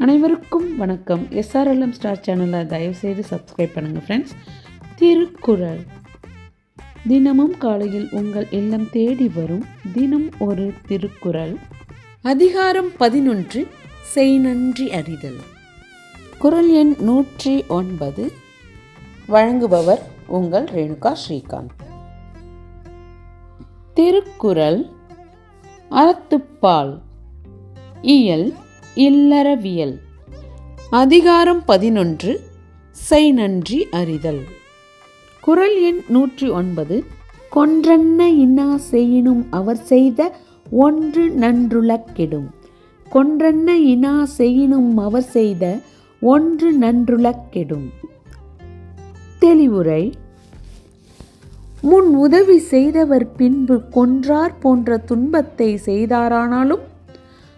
அனைவருக்கும் வணக்கம். SRLM star சேனலை தயவுசெய்து சப்ஸ்கிரைப் பண்ணுங்கள் ஃப்ரெண்ட்ஸ் திருக்குறள். தினமும் காலையில் உங்கள் இல்லம் தேடி வரும் தினம் ஒரு திருக்குறள். அதிகாரம் பதினொன்று செய் நன்றி அறிதல். குரல் எண் நூற்றி ஒன்பது. வழங்குபவர் உங்கள் ரேணுகா ஸ்ரீகாந்த். திருக்குறள். அறத்துப்பால். இயல். இல்லறவியல். அதிகாரம் பதினொன்று செய் நன்றி அறிதல். குரல் எண் நூற்றி ஒன்பது கொன்றன்ன இன்னா செய்யினும் அவர் செய்த ஒன்று நன்றுலக் கெடும் கொன்றன்ன இனா செய்யினும் அவர் செய்த ஒன்று நன்றுலக் கெடும் தெளிவுரை முன் உதவி செய்தவர் பின்பு கொன்றார் போன்ற துன்பத்தை செய்தாரானாலும்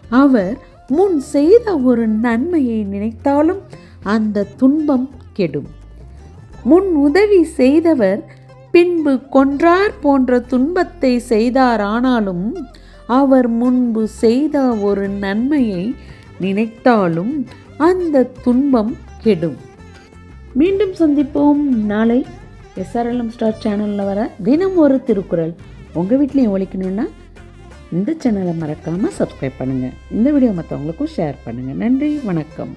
அவர் முன் செய்த ஒரு நன்மையை நினைத்தாலும் அந்த துன்பம் கெடும். முன் உதவி செய்தவர் பின்பு கொன்றார் போன்ற துன்பத்தை செய்தாரானாலும் அவர் முன்பு செய்த ஒரு நன்மையை நினைத்தாலும் அந்த துன்பம் கெடும். மீண்டும் சந்திப்போம் நாளை. எஸ்ஆர்எல்எம் ஸ்டார் சேனலில் வர தினம் ஒரு திருக்குறள். உங்கள் வீட்லேயும் ஒழிக்கணும்னா இந்த சேனலை மறக்காமல் சப்ஸ்கிரைப் பண்ணுங்கள் இந்த வீடியோ மற்றவங்களுக்கும் ஷேர் பண்ணுங்கள் நன்றி வணக்கம்.